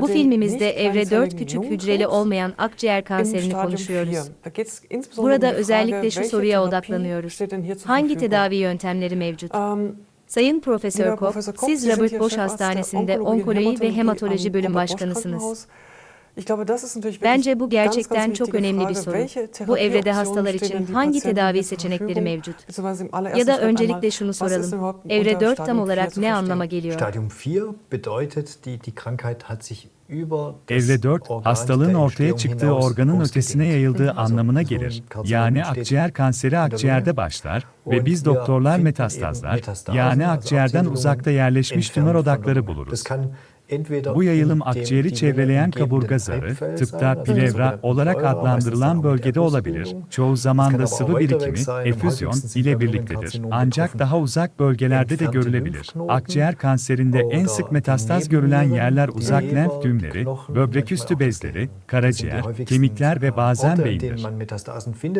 Bu filmimizde evre 4 küçük hücreli olmayan akciğer kanserini konuşuyoruz. Burada özellikle şu soruya odaklanıyoruz. Hangi tedavi yöntemleri mevcut? Sayın Profesör Koch, siz Robert Bosch Hastanesi'nde onkoloji ve hematoloji bölüm başkanısınız. Bence bu gerçekten çok önemli bir soru. Bu evrede hastalar için hangi tedavi seçenekleri mevcut? Ya da öncelikle şunu soralım. Evre 4 tam olarak ne anlama geliyor? Evre 4, hastalığın ortaya çıktığı organın ötesine yayıldığı anlamına gelir. Yani akciğer kanseri akciğerde başlar ve biz doktorlar metastazlar, yani akciğerden uzakta yerleşmiş tümör odakları buluruz. Bu yayılım akciğeri çevreleyen kaburga zarı, tıpta plevra olarak adlandırılan bölgede olabilir, çoğu zaman da sıvı birikimi, efüzyon ile birliktedir. Ancak daha uzak bölgelerde de görülebilir. Akciğer kanserinde en sık metastaz görülen yerler uzak lenf düğümleri, böbrek üstü bezleri, karaciğer, kemikler ve bazen beyindir.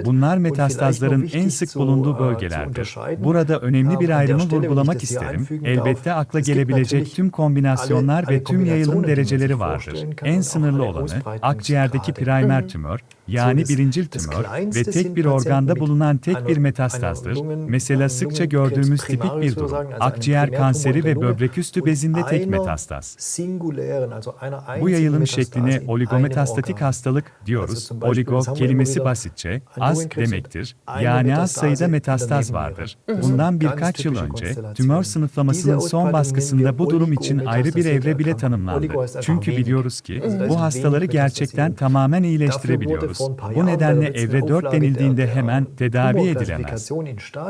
Bunlar metastazların en sık bulunduğu bölgelerdir. Burada önemli bir ayrımı vurgulamak isterim. Elbette akla gelebilecek tüm kombinasyonlar ve tüm yayılım dereceleri vardır. En sınırlı olanı akciğerdeki primer tümör, yani birincil tümör ve tek bir organda bulunan tek bir metastazdır. Mesela sıkça gördüğümüz tipik bir durum. Akciğer kanseri ve böbrek üstü bezinde tek metastaz. Bu yayılım şekline oligometastatik hastalık diyoruz. Oligo kelimesi basitçe az demektir. Yani az sayıda metastaz vardır. Bundan birkaç yıl önce tümör sınıflamasının son baskısında bu durum için ayrı bir evre bile tanımlandı. Çünkü biliyoruz ki bu hastaları gerçekten tamamen iyileştirebiliyoruz ediyoruz. Bu nedenle evre 4 denildiğinde hemen tedavi edilemez.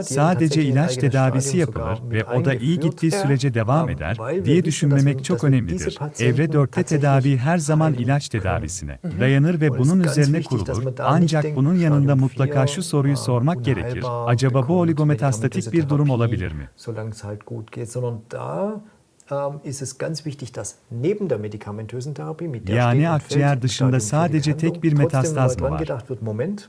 Sadece ilaç tedavisi yapılır ve o da iyi gittiği sürece devam eder diye düşünmemek çok önemlidir. Evre 4'te tedavi her zaman ilaç tedavisine dayanır ve bunun üzerine kurulur. Ancak bunun yanında mutlaka şu soruyu sormak gerekir. Acaba bu oligometastatik bir durum olabilir mi? ähm, ist es ganz wichtig, dass neben der medikamentösen Therapie mit der Yani akciğer dışında sadece tek bir metastaz mı var?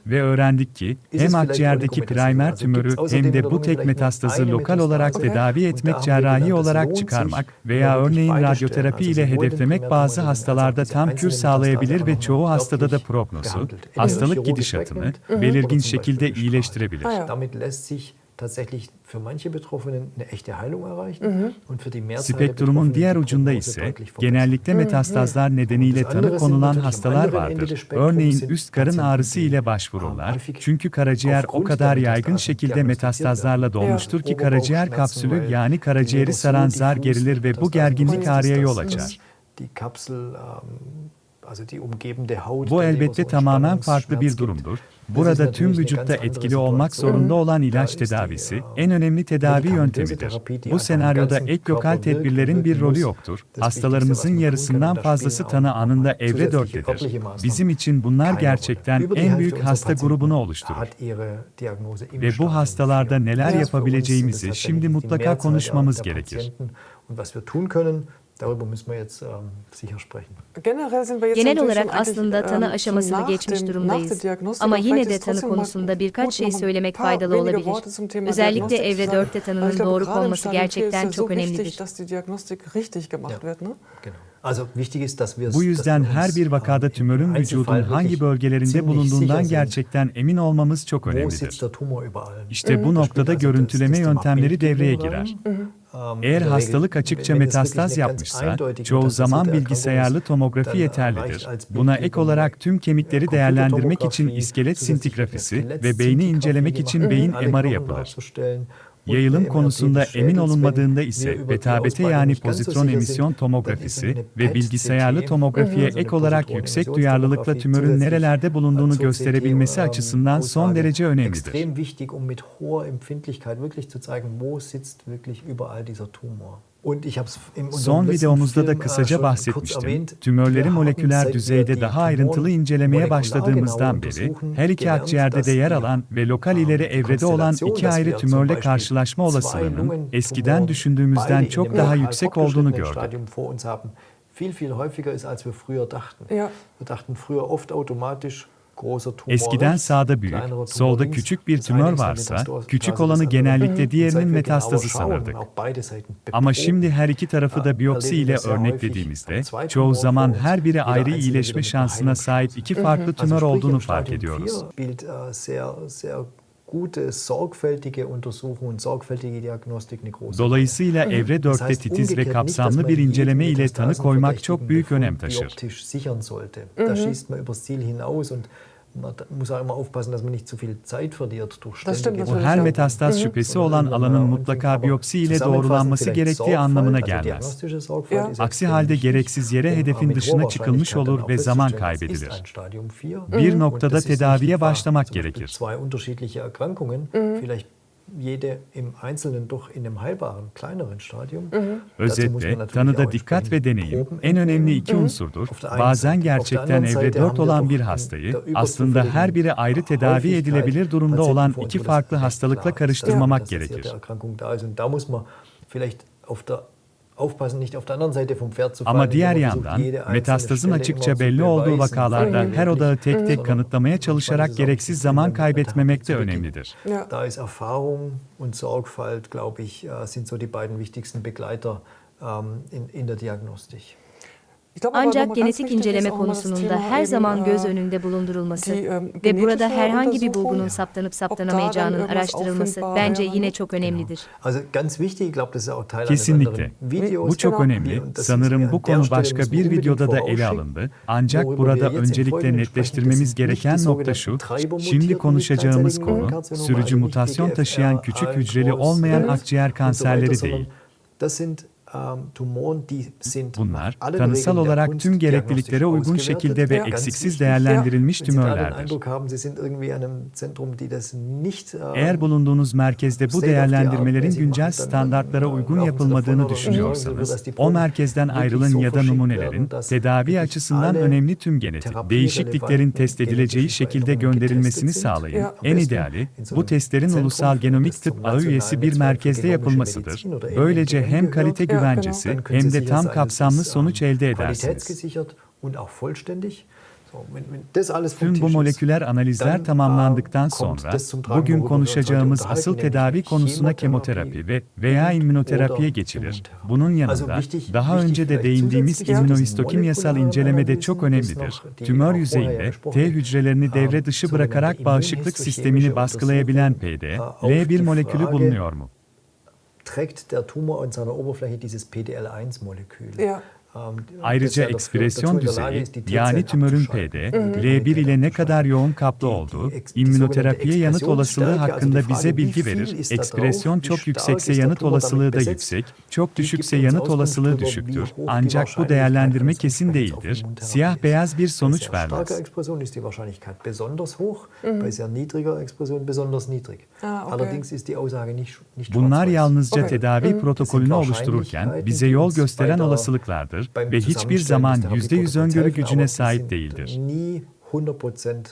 Ve öğrendik ki hem akciğerdeki primer tümörü hem de bu tek metastazı lokal olarak tedavi etmek cerrahi olarak çıkarmak veya örneğin radyoterapi ile hedeflemek bazı hastalarda tam kür sağlayabilir ve çoğu hastada da prognozu, hastalık gidişatını belirgin şekilde iyileştirebilir. Ah, tatsächlich für manche Betroffenen eine echte Heilung erreicht mhm. und für die Mehrzahl Spektrumun diğer ucunda ise genellikle metastazlar nedeniyle tanı konulan hastalar vardır. Örneğin üst karın ağrısı ile başvururlar. Çünkü karaciğer o kadar yaygın şekilde metastazlarla dolmuştur ki karaciğer kapsülü yani karaciğeri saran zar gerilir ve bu gerginlik ağrıya yol açar. Bu elbette tamamen farklı bir durumdur. Burada tüm vücutta etkili olmak zorunda olan ilaç tedavisi en önemli tedavi yöntemidir. Bu senaryoda ek lokal tedbirlerin bir rolü yoktur. Hastalarımızın yarısından fazlası tanı anında evre 4'tedir. Bizim için bunlar gerçekten en büyük hasta grubunu oluşturur. Ve bu hastalarda neler yapabileceğimizi şimdi mutlaka konuşmamız gerekir. Genel olarak aslında tanı aşamasını geçmiş durumdayız. Ama yine de tanı konusunda birkaç şey söylemek faydalı olabilir. Özellikle evre 4'te tanının doğru konması gerçekten çok önemlidir. Bu yüzden her bir vakada tümörün vücudun hangi bölgelerinde bulunduğundan gerçekten emin olmamız çok önemlidir. İşte bu noktada görüntüleme yöntemleri devreye girer. Eğer hastalık açıkça metastaz yapmışsa, çoğu zaman bilgisayarlı tomografi yeterlidir. Buna ek olarak tüm kemikleri değerlendirmek için iskelet sintigrafisi ve beyni incelemek için beyin MR'ı yapılır. Yayılım konusunda emin olunmadığında ise betabete yani pozitron emisyon tomografisi ve bilgisayarlı tomografiye ek olarak yüksek duyarlılıkla tümörün nerelerde bulunduğunu gösterebilmesi açısından son derece önemlidir. Son videomuzda da äh, kısaca bahsetmiştim. Tümörleri moleküler düzeyde daha ayrıntılı incelemeye başladığımızdan beri her iki akciğerde de yer alan ve lokal ileri evrede olan iki ayrı tümörle karşılaşma olasılığının eskiden düşündüğümüzden çok daha yüksek olduğunu gördük. Stadium vor uns haben, viel, viel häufiger ist, als wir früher dachten. Ja. Wir dachten früher oft automatisch, großer Tumor Eskiden sağda büyük, solda küçük bir tümör varsa, küçük olanı genellikle diğerinin metastazı sanırdık. Ama şimdi her iki tarafı da biyopsi ile örneklediğimizde çoğu zaman her biri ayrı iyileşme şansına sahip iki farklı tümör olduğunu fark ediyoruz. 4 spielt äh, Dolayısıyla evre Das 4'te heißt titiz ve kapsamlı bir inceleme ile tanı koymak çok büyük önem taşır. Man muss auch immer aufpassen, dass man nicht zu viel Zeit verliert durch Das stimmt ständige Bu her ja. metastaz şüphesi olan alanın mutlaka biyopsi ile doğrulanması gerektiği anlamına gelmez. Aksi halde gereksiz yere hedefin dışına çıkılmış olur ve zaman kaybedilir. Bir noktada tedaviye başlamak gerekir. Jede im Einzelnen doch in einem heilbaren, kleineren Stadium. Man Özetle, tanıda dikkat ve deneyim en önemli iki unsurdur. Der einen Bazen gerçekten evre Seite 4 haben wir olan bir hastayı aslında her biri ayrı tedavi edilebilir durumda olan iki farklı hastalıkla karıştırmamak gerekir. Der Erkrankung da ist. Und da muss man vielleicht auf der aufpassen, nicht auf der anderen Seite vom Pferd zu fallen. Ama indem diğer man versucht, yandan jede einzelne metastazın Stelle açıkça immer zu belli olduğu beweisen, vakalarda wie her odağı tek möglich, tek sondern kanıtlamaya manchmal çalışarak ist es auch gereksiz wichtig, zaman wenn man kaybetmemek de zu Beginn Ja. önemlidir. da ist Erfahrung und Sorgfalt, glaube ich, äh, sind so die beiden wichtigsten Begleiter ähm, in, in der Diagnostik. Ancak genetik inceleme konusunda Thema her zaman göz önünde bulundurulması ve burada herhangi bir bulgunun saptanıp saptanamayacağının da araştırılması bence yine ne? çok önemlidir. Kesinlikle. Bu çok önemli. Sanırım bu konu başka bir videoda da ele alındı. Ancak burada öncelikle netleştirmemiz gereken nokta şu. Şimdi konuşacağımız konu sürücü mutasyon taşıyan küçük hücreli olmayan akciğer kanserleri değil. Ähm, Bunlar tanısal olarak tüm gerekliliklere uygun şekilde ve eksiksiz değerlendirilmiş tümörlerdir. Ähm, Eğer bulunduğunuz merkezde bu değerlendirmelerin güncel standartlara uygun yapılmadığını düşünüyorsanız, o merkezden ayrılın ya da numunelerin tedavi açısından önemli tüm genetik değişikliklerin test edileceği şekilde gönderilmesini sağlayın. En ideali bu testlerin ulusal genomik tıp ağı üyesi bir merkezde yapılmasıdır. Böylece hem kalite. Güvencesi hem de tam kapsamlı sonuç ähm, elde edersiniz. Tüm bu moleküler analizler dann, tamamlandıktan sonra bugün konuşacağımız asıl tedavi konusuna kemoterapi ve veya immünoterapiye geçilir. Bunun yanında daha önce de değindiğimiz immünohistokimyasal incelemede Analysen, çok önemlidir. Tümör yüzeyinde T hücrelerini ähm, devre dışı bırakarak bağışıklık sistemini baskılayabilen PD, äh, auf die L1 molekülü bulunuyor mu? Trägt der Tumor an seiner Oberfläche dieses PDL1-Molekül. Ja. Ähm, Ayrıca ekspresyon düzeyi yani tümörün PD, die L1 ile ne kadar yoğun kaplı olduğu, immünoterapiye yanıt olasılığı hakkında bize bilgi verir. Ekspresyon çok yüksekse yanıt olasılığı da yüksek, çok düşükse yanıt olasılığı düşüktür. Ancak bu değerlendirme kesin değildir. Siyah beyaz bir sonuç vermez. Ah, Bunlar yalnızca tedavi protokolünü oluştururken bize yol gösteren olasılıklardır Beim ve hiçbir zaman des %100 Therapieprotokolls öngörü gücüne sahip değildir. Nie 100%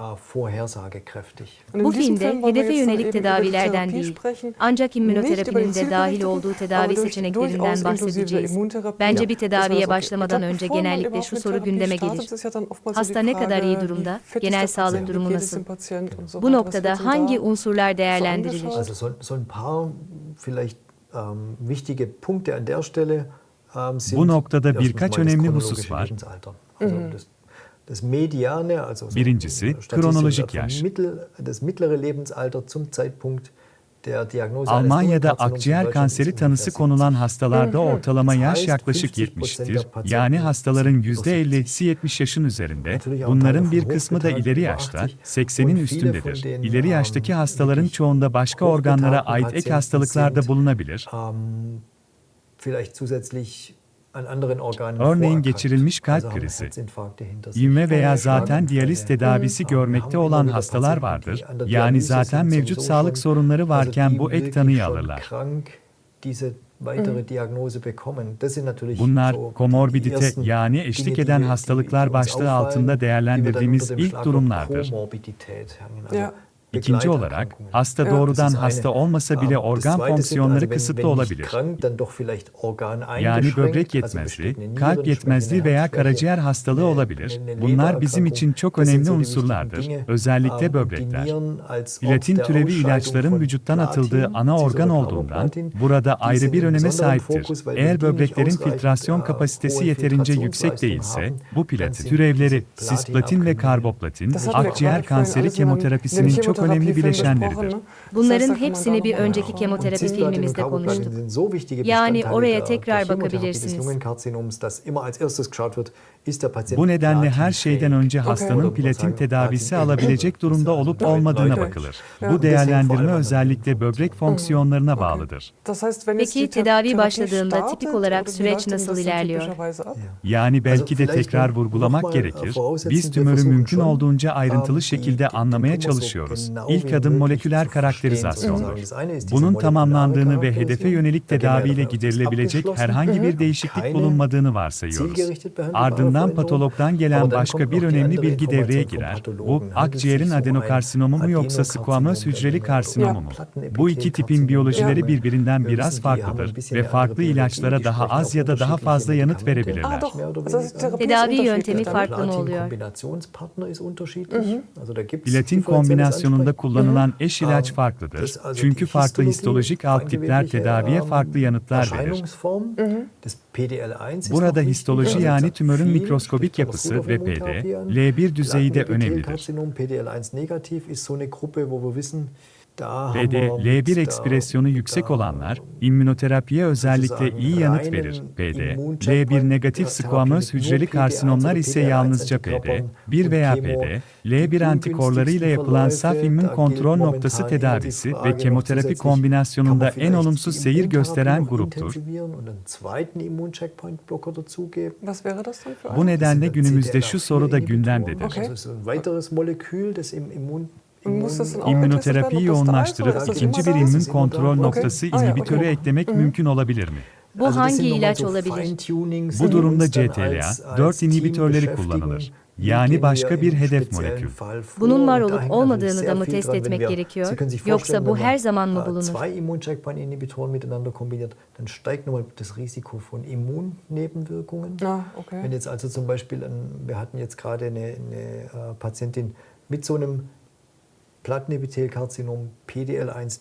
äh, Bu diesem filmde hedefe yönelik tedavilerden değil, ancak immünoterapinin de dahil olduğu tedavi seçeneklerinden bahsedeceğiz. Bence bir tedaviye başlamadan önce genellikle şu soru gündeme gelir. Hasta ne kadar iyi durumda, genel sağlık durumu nasıl? Bu noktada hangi unsurlar değerlendirilir? angeschaut? Also so, so ein paar vielleicht ähm, wichtige Punkte an der Stelle Bu noktada birkaç önemli husus var. So Birincisi, Statistik kronolojik yaş. Almanya'da akciğer kanseri tanısı konulan 70. hastalarda ortalama Das yaş yaklaşık 50% 70'tir. der Patienten Yani hastaların sind über 70. %50'si 70 yaşın üzerinde. Bunların bir kısmı da ileri yaşta, 80 80'in und viele üstündedir. İleri yaştaki ähm, hastaların wirklich çoğunda başka organlara ait ek Patienten hastalıklar da sind, bulunabilir. Vielleicht zusätzlich an anderen Organen Örneğin geçirilmiş kalp krizi. İvme veya zaten diyaliz Schlaganfälle. tedavisi Ähm, görmekte olan hastalar vardır. Yani zaten mevcut sağlık sorunları varken bu ek tanıyı alırlar. krank diese weitere Diagnose bekommen. Das sind natürlich Bunlar komorbidite yani eşlik eden hastalıklar başlığı altında değerlendirdiğimiz ilk durumlardır. Ja. İkinci olarak, hasta doğrudan hasta olmasa bile organ fonksiyonları kısıtlı olabilir. Yani böbrek yetmezliği, kalp yetmezliği veya karaciğer hastalığı olabilir. Bunlar bizim için çok önemli unsurlardır. Özellikle böbrekler. Platin türevi ilaçların vücuttan atıldığı ana organ olduğundan burada ayrı bir öneme sahiptir. Eğer böbreklerin filtrasyon kapasitesi yeterince yüksek değilse, bu platin türevleri, sisplatin ve karboplatin, akciğer kanseri kemoterapisinin çok önemli bileşenleridir. Bunların hepsini bir önceki kemoterapi filmimizde konuştuk. Yani oraya tekrar bakabilirsiniz. Bu nedenle her şeyden önce hastanın platin tedavisi alabilecek durumda olup olmadığına bakılır. Bu değerlendirme özellikle böbrek fonksiyonlarına bağlıdır. Peki, tedavi başladığında tipik olarak süreç nasıl ilerliyor? Yani belki de tekrar vurgulamak gerekir. Biz tümörü mümkün olduğunca ayrıntılı ähm, şekilde anlamaya çalışıyoruz. İlk adım moleküler karakterizasyondur. Bunun tamamlandığını ve hedefe yönelik tedaviyle giderilebilecek herhangi bir değişiklik bulunmadığını varsayıyoruz. Ardından Veränderung. patologdan gelen başka bir önemli bilgi devreye girer. Bu akciğerin adenokarsinomu mu yoksa squamöz hücreli karsinomu mu? Bu iki tipin biyolojileri birbirinden biraz farklıdır ve farklı ilaçlara daha sprechen az ya da daha fazla yanıt verebilirler. Tedavi yöntemi farklı mı oluyor? Platin kombinasyonunda kullanılan eş ilaç Ähm, farklıdır. das also Çünkü farklı histolojik alt tipler tedaviye ähm, farklı yanıtlar verir. Erscheinungsform des PDL1 ist Burada histoloji yani tümörün mikroskobik yapısı ve PD, an. L1 düzeyi de önemlidir. Plattenepithelkarzinom PDL1 negativ ist so eine Gruppe, wo wir wissen, da haben PD, wir L1 mit, ekspresyonu yüksek olanlar, immünoterapiye özellikle iyi yanıt verir. İmmun L1 checkpoint negatif squamöz hücreli PD1 karsinomlar ise PD1 yalnızca PD, antikörpern 1 veya. PD, L1 antikorları ile yapılan saf immün kontrol noktası tedavisi ve kemoterapi kombinasyonunda en olumsuz seyir gösteren gruptur. Bu nedenle günümüzde şu soru da gündemdedir. İmmünoterapiyi yoğunlaştırıp ikinci bir immün kontrol noktası inhibitörü eklemek mümkün olabilir mi? Bu hangi ilaç olabilir? Bu durumda CTLA, 4 inhibitörleri kullanılır. Yani başka bir hedef molekül. Bunun var olup olmadığını da mı test etmek gerekiyor? Yoksa bu her zaman mı bulunur? Zwei Immuncheckpoint-Inhibitoren miteinander kombiniert, dann steigt nochmal das Risiko von Immunnebenwirkungen. Ah, okay. Wenn jetzt also zum Beispiel, wir hatten jetzt gerade eine, eine äh, Patientin mit so einem Plattenepithelkarzinom PDL1 negativ.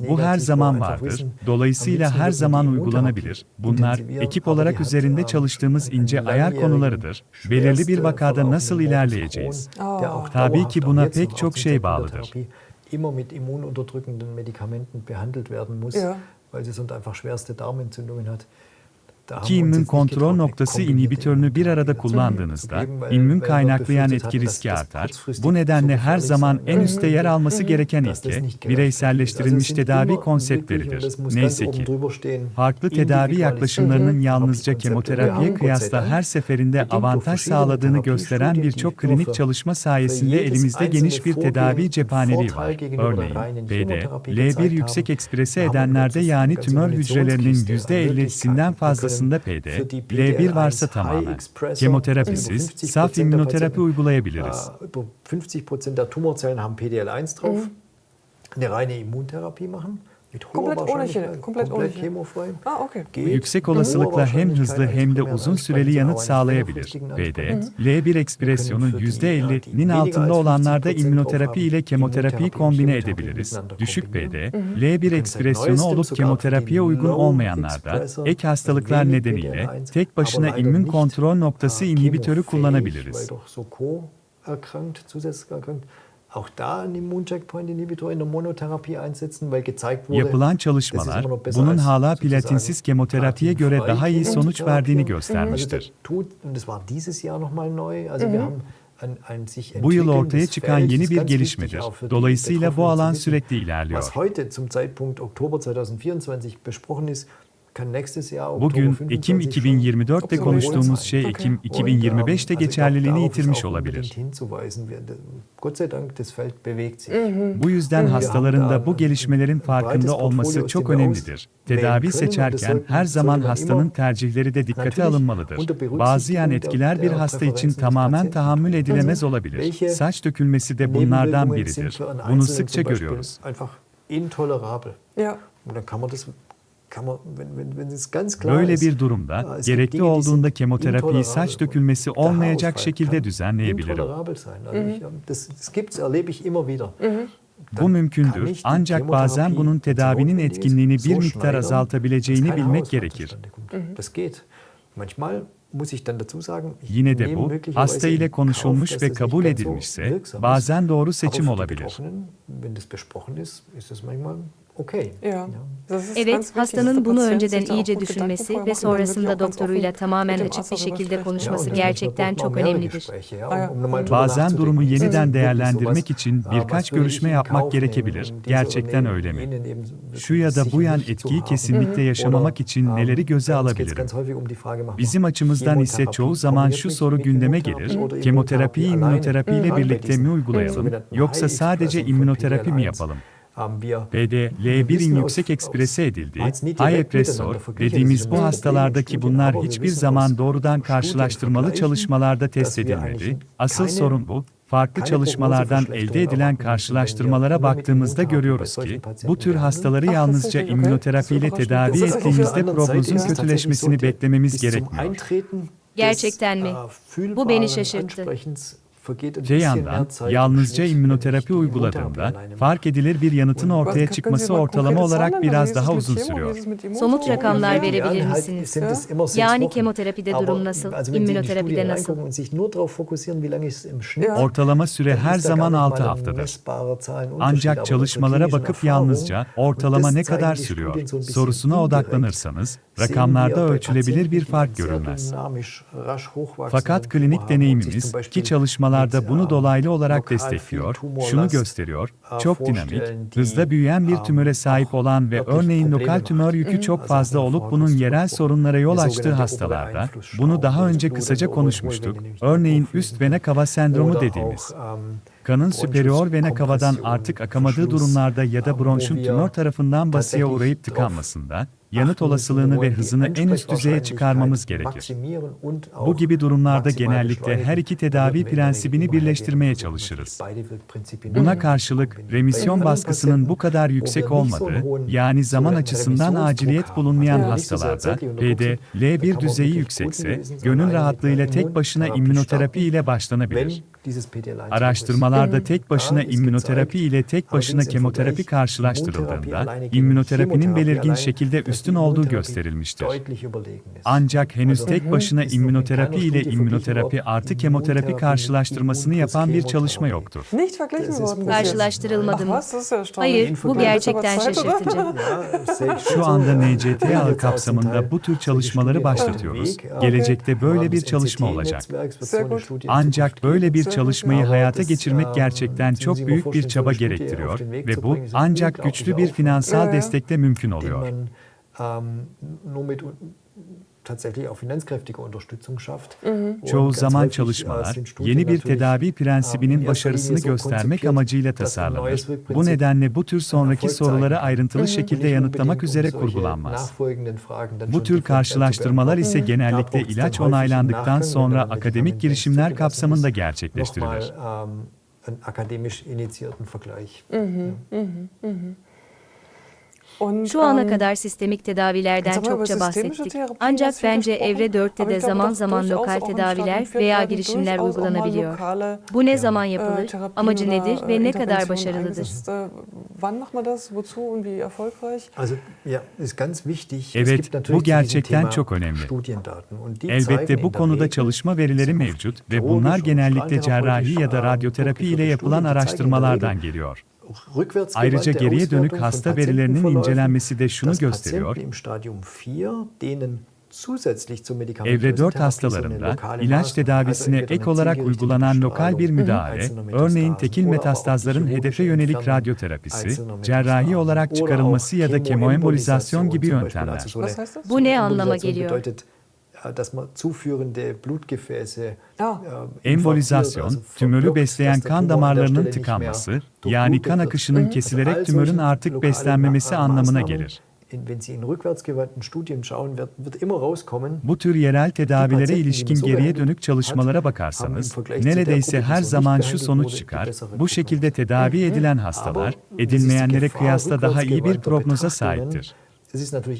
Bu her zaman vardır. Dolayısıyla her zaman uygulanabilir. Bunlar ekip olarak üzerinde çalıştığımız ince ayar konularıdır. Belirli bir vakada nasıl ilerleyeceğiz? Auch Tabii ki buna pek çok şey bağlıdır. İmmer mit immununterdrückenden Medikamenten behandelt werden muss, Ja. weil sie sonst einfach schwerste Darmentzündungen hat. Ki immün kontrol noktası inhibitörünü bir arada kullandığınızda immün kaynaklayan etki riski artar. Bu nedenle her zaman en üste yer alması gereken ilke, bireyselleştirilmiş tedavi konseptleridir. Neyse ki, farklı tedavi yaklaşımlarının yalnızca kemoterapiye kıyasla her seferinde avantaj sağladığını gösteren birçok klinik çalışma sayesinde elimizde geniş bir tedavi cephaneliği var. Örneğin PD, Chemotherapie L1 gezeigt yüksek eksprese edenlerde yani tümör hücrelerinin Munitionskiste %50'sinden Möglichkeiten. Fazlasında Wir PD, können für die L1 varsa PDL1 tamamen. Kemoterapisiz, also 50% saf immünoterapi uygulayabiliriz. äh, Über 50 der Tumorzellen haben PDL1 drauf. Eine reine Immuntherapie machen. Komplett ohne Chemo, komplett ohne Chemo. chemofrei. Ah, okay. Yüksek olasılıkla hem hızlı hem de uzun süreli yanıt sağlayabilir. Ansprecher. L1 ekspresyonu Wir können für die, ja, die %50'nin weniger altında olanlarda 50% immünoterapi ile Immuntherapie, kombine edebiliriz. Düşük. PD, L1 ekspresyonu olup kemoterapiye uygun olmayanlarda ek hastalıklar nedeniyle tek başına immün kontrol noktası inhibitörü kullanabiliriz. Zusätzlich erkrankt. Auch da einen Immuncheckpoint-Inhibitor in der Monotherapie einsetzen, weil gezeigt wurde, Yapılan çalışmalar ist immer noch besser bunun hala platinsiz kemoterapiye göre daha iyi sonuç verdiğini göstermiştir. das tut, und das war dieses Jahr nochmal neu, also wir haben ein, ein sich Bu yıl ortaya çıkan yeni bir gelişmedir. Dolayısıyla bu alan sürekli ilerliyor. Was heute zum Zeitpunkt Oktober 2024 besprochen ist, Bugün Ekim 2024'te konuştuğumuz şey Ekim 2025'te geçerliliğini yitirmiş olabilir. Bu yüzden hastaların da bu gelişmelerin farkında olması çok önemlidir. Tedavi seçerken her zaman hastanın tercihleri de dikkate alınmalıdır. Bazı yan etkiler bir hasta için tamamen tahammül edilemez olabilir. Saç dökülmesi de bunlardan biridir. Bunu sıkça görüyoruz. Ja. Böyle bir durumda gerekli olduğunda kemoterapiyi saç dökülmesi olmayacak şekilde düzenleyebilirim. Bu mümkündür. ancak bazen bunun tedavinin etkinliğini bir miktar azaltabileceğini bilmek gerekir. Yine de bu, hasta ile konuşulmuş ve kabul edilmişse bazen doğru seçim olabilir. Ja. Evet, hastanın bunu önceden iyice düşünmesi ve sonrasında doktoruyla tamamen açık bir şekilde konuşması gerçekten çok önemlidir. Bazen durumu yeniden değerlendirmek için birkaç görüşme yapmak gerekebilir. Gerçekten öyle mi? Şu ya da bu yan etkiyi kesinlikle yaşamamak için neleri göze alabilirim? Bizim açımızdan ise çoğu zaman şu soru gündeme gelir. Kemoterapiyi immünoterapiyle birlikte mi uygulayalım yoksa sadece immünoterapi mi yapalım? PD-L1'in yüksek eksprese edildiği high-epressor dediğimiz bu hastalardaki bunlar hiçbir zaman doğrudan karşılaştırmalı çalışmalarda test edilmedi. Asıl sorun bu. Farklı çalışmalardan elde edilen karşılaştırmalara baktığımızda görüyoruz ki, bu tür hastaları yalnızca immünoterapiyle tedavi ettiğimizde prognozun kötüleşmesini beklememiz gerekmiyor. Gerçekten mi? Bu beni şaşırttı. Öte yandan, yalnızca immünoterapi uyguladığında fark edilir bir yanıtın ortaya çıkması ortalama olarak biraz daha uzun sürüyor. Somut rakamlar verebilir misiniz? Yani kemoterapide durum nasıl, immünoterapide nasıl? Ortalama süre her zaman 6 haftadır. Ancak çalışmalara bakıp yalnızca ortalama ne kadar sürüyor sorusuna odaklanırsanız rakamlarda ölçülebilir bir fark görülmez. Fakat klinik deneyimimiz ki çalışmalarda bunu dolaylı olarak destekliyor, şunu gösteriyor, çok dinamik, hızla büyüyen bir tümöre sahip olan ve örneğin lokal tümör yükü çok fazla olup bunun yerel sorunlara yol açtığı hastalarda, bunu daha önce kısaca konuşmuştuk, örneğin üst vena cava sendromu dediğimiz. Kanın superior vena cava'dan artık akamadığı durumlarda ya da bronşun tümör tarafından basıya uğrayıp tıkanmasında, yanıt olasılığını ve hızını en üst düzeye çıkarmamız gerekir. Bu gibi durumlarda genellikle her iki tedavi prensibini birleştirmeye çalışırız. Buna karşılık remisyon baskısının bu kadar yüksek olmadığı, yani zaman açısından aciliyet bulunmayan hastalarda PD, L1 düzeyi yüksekse, gönül rahatlığıyla tek başına immünoterapi ile başlanabilir. Araştırmalarda tek başına immünoterapi ile tek başına kemoterapi karşılaştırıldığında, immünoterapinin belirgin şekilde üstün olduğu gösterilmiştir. Ancak henüz tek başına immünoterapi ile immünoterapi artı kemoterapi karşılaştırmasını yapan bir çalışma yoktur. Karşılaştırılmadı mı? Hayır, bu gerçekten şaşırtıcı. Şu anda NCT ağı kapsamında bu tür çalışmaları başlatıyoruz. Gelecekte böyle bir çalışma olacak. Ancak böyle bir çalışmayı hayata geçirmek gerçekten çok büyük bir çaba gerektiriyor ve bu ancak güçlü bir finansal destekle mümkün oluyor. Çoğu zaman çalışmalar, yeni bir tedavi prensibinin başarısını göstermek amacıyla tasarlanır. Bu nedenle bu tür sonraki soruları ayrıntılı şekilde yanıtlamak üzere kurgulanmaz. Bu tür karşılaştırmalar ise genellikle ilaç onaylandıktan sonra akademik girişimler kapsamında gerçekleştirilir. akademisch initiierten Vergleich. Und, Şu ana ähm, kadar sistemik tedavilerden Jetzt haben wir über çokça systemische bahsettik. Therapien Ancak ganz viel bence gesprochen, Evre 4'te aber de ich glaube, zaman dass zaman durchaus lokal auch im tedaviler Stadium veya vier girişimler durchaus auch mal uygulanabiliyor. lokale, Bu ne zaman äh, yapılır, Therapien Ayrıca geriye dönük hasta verilerinin incelenmesi de şunu gösteriyor. Evre 4 hastalarında ilaç tedavisine ek olarak uygulanan lokal bir müdahale, örneğin tekil metastazların hedefe yönelik radyoterapisi, cerrahi olarak çıkarılması ya da kemoembolizasyon gibi yöntemler. Bu ne anlama geliyor? dass man zuführende Blutgefäße ya. Embolizasyon, tümörü besleyen kan damarlarının tıkanması, yani kan akışının kesilerek tümörün artık beslenmemesi anlamına gelir. Bu tür yerel tedavilere ilişkin geriye dönük çalışmalara bakarsanız, neredeyse her zaman şu sonuç çıkar, bu şekilde tedavi edilen hastalar, edilmeyenlere kıyasla daha iyi bir prognoza sahiptir.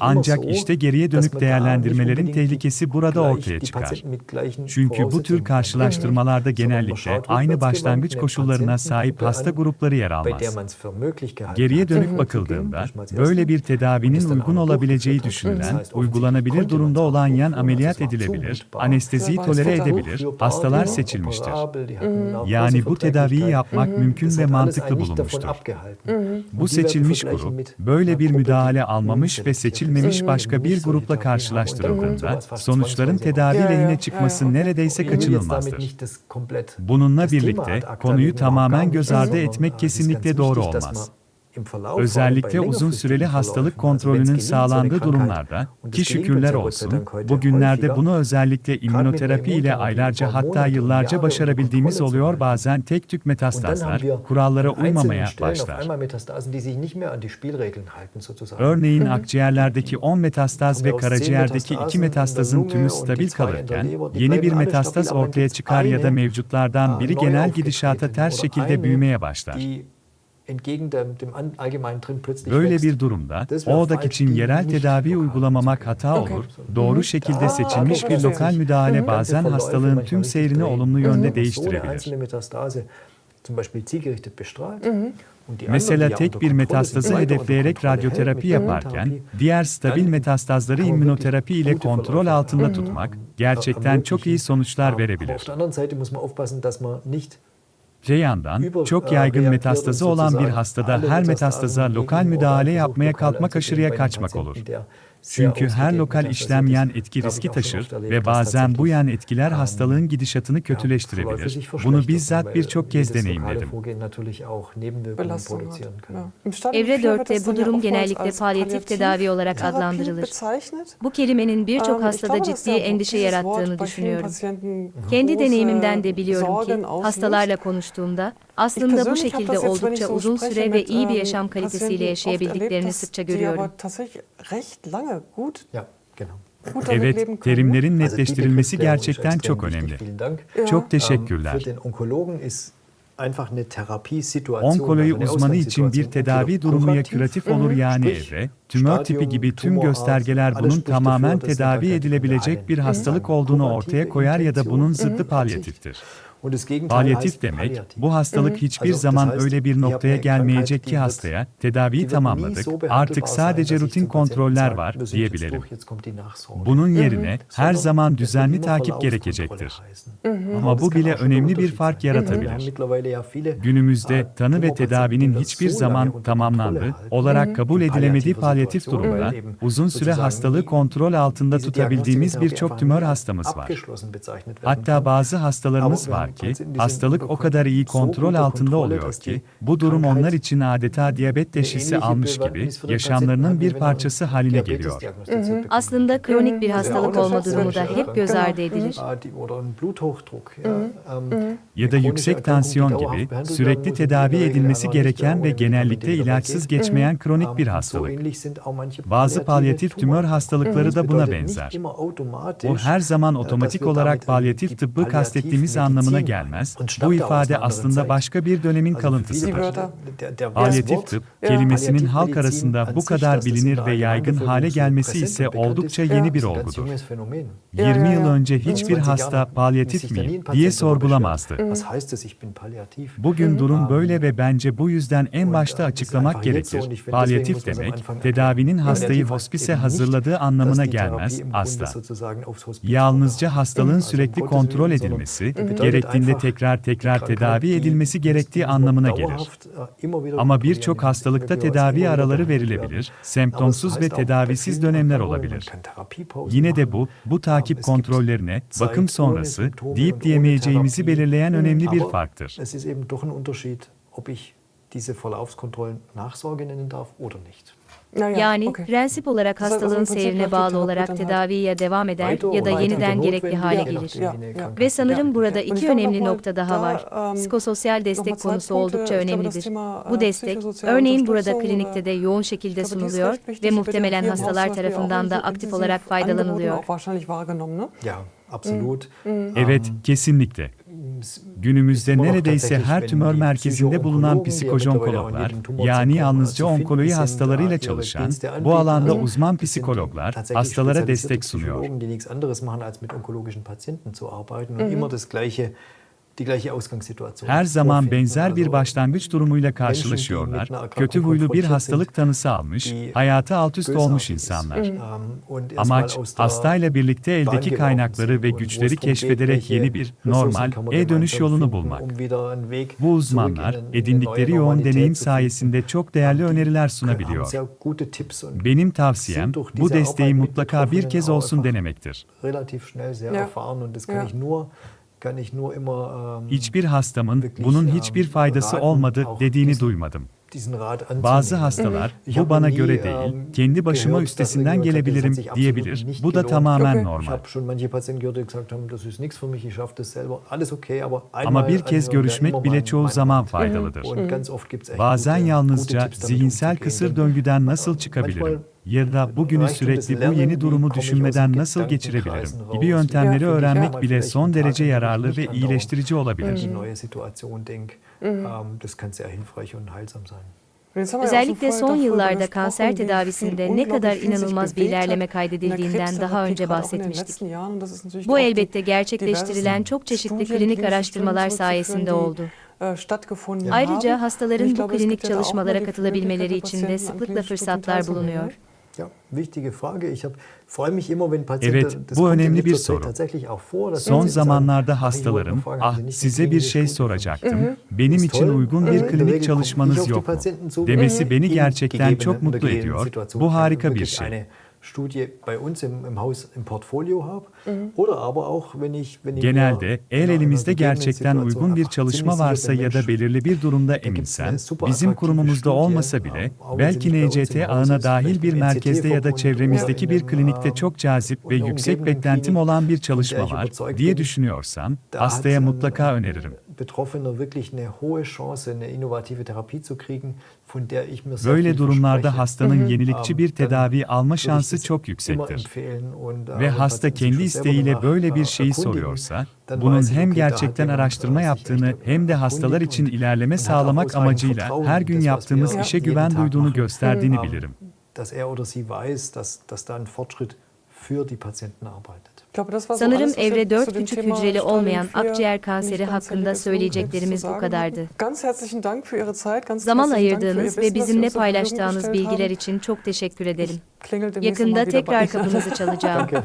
Ancak işte geriye dönük değerlendirmelerin tehlikesi burada ortaya çıkar. Çünkü bu tür karşılaştırmalarda genellikle aynı başlangıç koşullarına sahip hasta grupları yer almaz. Geriye dönük bakıldığında böyle bir tedavinin uygun olabileceği düşünülen, uygulanabilir durumda olan yan ameliyat edilebilir, anesteziyi tolere edebilir, hastalar seçilmiştir. Mhm. Yani bu tedaviyi yapmak mümkün ve mantıklı bulunmuştur. Bu seçilmiş grup böyle bir müdahale almamış ve seçilmemiş başka bir grupla karşılaştırıldığında sonuçların tedavi lehine çıkması neredeyse kaçınılmazdır. Bununla birlikte konuyu tamamen göz ardı etmek kesinlikle doğru olmaz. Özellikle uzun süreli hastalık kontrolünün sağlandığı durumlarda, ki şükürler olsun, bu günlerde bunu özellikle immünoterapi ile aylarca hatta yıllarca başarabildiğimiz oluyor bazen tek tük metastazlar, kurallara uymamaya başlar. Örneğin akciğerlerdeki 10 metastaz ve karaciğerdeki 2 metastazın tümü stabil kalırken, yeni bir metastaz ortaya çıkar ya da mevcutlardan biri genel gidişata ters şekilde büyümeye başlar. Böyle bir durumda ODAK için yerel tedavi uygulamamak hata olur. Doğru şekilde seçilmiş bir lokal müdahale bazen hastalığın tüm seyrini olumlu yönde değiştirebilir. Mhm. Mesela tek bir metastazı hedefleyerek radyoterapi yaparken, diğer stabil metastazları immünoterapi ile kontrol altında tutmak gerçekten çok iyi sonuçlar verebilir. Öte yandan, çok yaygın metastazı olan bir hastada her metastaza lokal müdahale yapmaya kalkmak aşırıya kaçmak olur. Çünkü her lokal işlem yan etki riski taşır ve bazen bu yan etkiler hastalığın gidişatını kötüleştirebilir. Bunu bizzat birçok kez deneyimledim. Evre 4'te bu durum genellikle palyatif tedavi olarak adlandırılır. Bu kelimenin birçok hastada ciddi endişe yarattığını düşünüyorum. Kendi deneyimimden de biliyorum ki hastalarla konuştuğumda aslında bu şekilde oldukça uzun süre ve iyi bir yaşam kalitesiyle yaşayabildiklerini sıkça görüyorum. Evet, terimlerin netleştirilmesi gerçekten çok önemli. Çok teşekkürler. Onkoloji uzmanı için bir tedavi durumuya küratif olur yani evre, tümör tipi gibi tüm göstergeler bunun tamamen tedavi edilebilecek bir hastalık olduğunu ortaya koyar ya da bunun zıttı palyatiftir. Palyatif demek, bu hastalık hiçbir zaman öyle bir noktaya gelmeyecek ki hastaya, tedaviyi tamamladık, artık sadece rutin kontroller var diyebilirim. Bunun yerine her zaman düzenli takip gerekecektir. Ama bu bile önemli bir fark yaratabilir. Günümüzde tanı ve tedavinin hiçbir zaman tamamlandı olarak kabul edilemediği palyatif durumda, uzun süre hastalığı kontrol altında tutabildiğimiz birçok tümör hastamız var. Hatta bazı hastalarımız var ki hastalık o kadar iyi kontrol altında oluyor ki bu durum onlar için adeta diyabet teşhisi almış gibi yaşamlarının bir parçası haline geliyor. Hı hı. Aslında kronik bir hastalık olma durumu da hep göz ardı edilir. Ya da yüksek tansiyon gibi sürekli tedavi edilmesi gereken ve genellikle ilaçsız geçmeyen kronik bir hastalık. Bazı palyatif tümör hastalıkları da buna benzer. Bu her zaman otomatik olarak palyatif tıbbı kastettiğimiz anlamına anlamına gelmez. Bu ifade aslında başka bir dönemin kalıntısıdır. Palyatif tıp kelimesinin halk arasında bu kadar bilinir ve yaygın hale gelmesi ise oldukça yeni bir olgudur. 20 yıl önce hiçbir hasta palyatif miyim diye sorgulamazdı. Bugün durum böyle ve bence bu yüzden en başta açıklamak gerekir. Palyatif demek, tedavinin hastayı hospise hazırladığı anlamına gelmez asla. Yalnızca hastalığın sürekli kontrol edilmesi, gerekli gerektiğinde tekrar tekrar tedavi edilmesi gerektiği anlamına gelir. Ama birçok hastalıkta tedavi araları verilebilir, semptomsuz ve tedavisiz dönemler olabilir. Yine de bu, bu takip kontrollerine, bakım sonrası, deyip diyemeyeceğimizi belirleyen önemli bir farktır. Es ist eben doch ein Unterschied, ob ich diese Verlaufskontrollen Nachsorge nennen darf oder nicht. Yani okay. prensip olarak hastalığın seyrine bağlı olarak tedaviye devam eder ya da yeniden gerekli hale gelir. Ve sanırım burada iki önemli nokta daha da, var. Psikososyal destek konusu oldukça önemlidir. Bu destek, örneğin burada klinikte de yoğun şekilde sunuluyor ve muhtemelen hastalar tarafından da aktif olarak faydalanılıyor. Ja, absolut. Evet, kesinlikle. Günümüzde neredeyse her tümör merkezinde bulunan psikojonkologlar, yani yalnızca onkoloji hastalarıyla çalışan, bu alanda uzman psikologlar hastalara destek sunuyor. Her zaman benzer bir başlangıç durumuyla karşılaşıyorlar. Kötü huylu bir hastalık tanısı almış, hayatı alt üst olmuş insanlar. Ähm, Amaç, hastayla birlikte eldeki kaynakları ve güçleri keşfederek yeni bir, normal, e-dönüş yolunu bulmak. um Bu uzmanlar, edindikleri yoğun deneyim sayesinde çok değerli öneriler sunabiliyor. Benim tavsiyem, bu desteği mutlaka bir kez olsun denemektir. Ja. Ja. Ähm, Hiçbir hastamın bunun ähm, hiçbir faydası olmadı dediğini duymadım. Bazı hastalar, bu bana göre değil, ähm, kendi başıma üstesinden gelebilirim diyebilir. Bu da tamamen normal. Ama bir kez görüşmek bile çoğu zaman faydalıdır. Bazen yalnızca zihinsel kısır döngüden nasıl manchmal çıkabilirim? Ya da bugünü um sürekli bu yeni durumu düşünmeden den nasıl geçirebilirim gibi yöntemleri öğrenmek bile son derece yararlı ve iyileştirici olabilir. Denke, ähm, das kann sehr hilfreich und heilsam sein. Özellikle son yıllarda kanser tedavisinde ne kadar inanılmaz bir ilerleme in der kaydedildiğinden daha önce bahsetmiştik. letzten Jahren. Und das ist natürlich Bu elbette gerçekleştirilen çok çeşitli klinik klinische araştırmalar Studien sayesinde oldu. äh, Ayrıca hastaların bu klinik çalışmalara katılabilmeleri için de Patienten an sıklıkla klinischen Studien fırsatlar bulunuyor. Ja, wichtige Frage. Ich hab, freue mich immer, wenn Patienten, Evet, das bu önemli bir soru. tatsächlich auch vor, dass Son zamanlarda "Ach, ich wollte hastalarım, ah size bir şey Studie für mich?" soracaktım, benim Ist için uygun bir klinik çalışmanız yok mu? Demesi beni in gerçekten çok mutlu ediyor. Bu harika bir şey. Studie bei uns im, im Haus im Portfolio habe. Oder aber auch wenn ich wenn ich Genelde eğer elimizde gerçekten uygun bir çalışma varsa ya da belirli bir durumda eminsen, bizim kurumumuzda olmasa bile, belki NCT ağına dahil bir merkezde ya da çevremizdeki bir in klinikte çok cazip ve yüksek beklentim olan bir çalışma ich var diye düşünüyorsam, hastaya mutlaka öneririm. Betroffener wirklich eine hohe Chance, eine innovative Therapie zu kriegen, Böyle durumlarda hastanın yenilikçi bir tedavi alma şansı çok yüksektir. äh, Ve hasta kendi isteğiyle böyle bir äh, şeyi soruyorsa, bunun hem gerçekten araştırma yaptığını hem de hastalar için ilerleme hat sağlamak amacıyla her gün was yaptığımız işe güven duyduğunu gösterdiğini bilirim. Dass er oder sie weiß, dass, dass da ein Fortschritt für die Patienten arbeitet. Sanırım evre wir 4 zu dem küçük hücreli olmayan 4 akciğer kanseri hakkında söyleyeceklerimiz bu kadardı. sagen. Ganz herzlichen Dank für Ihre Zeit. Ganz Zaman ayırdığınız ve bizimle paylaştığınız bilgiler için çok teşekkür ederim. Yakında tekrar kapınızı çalacağım.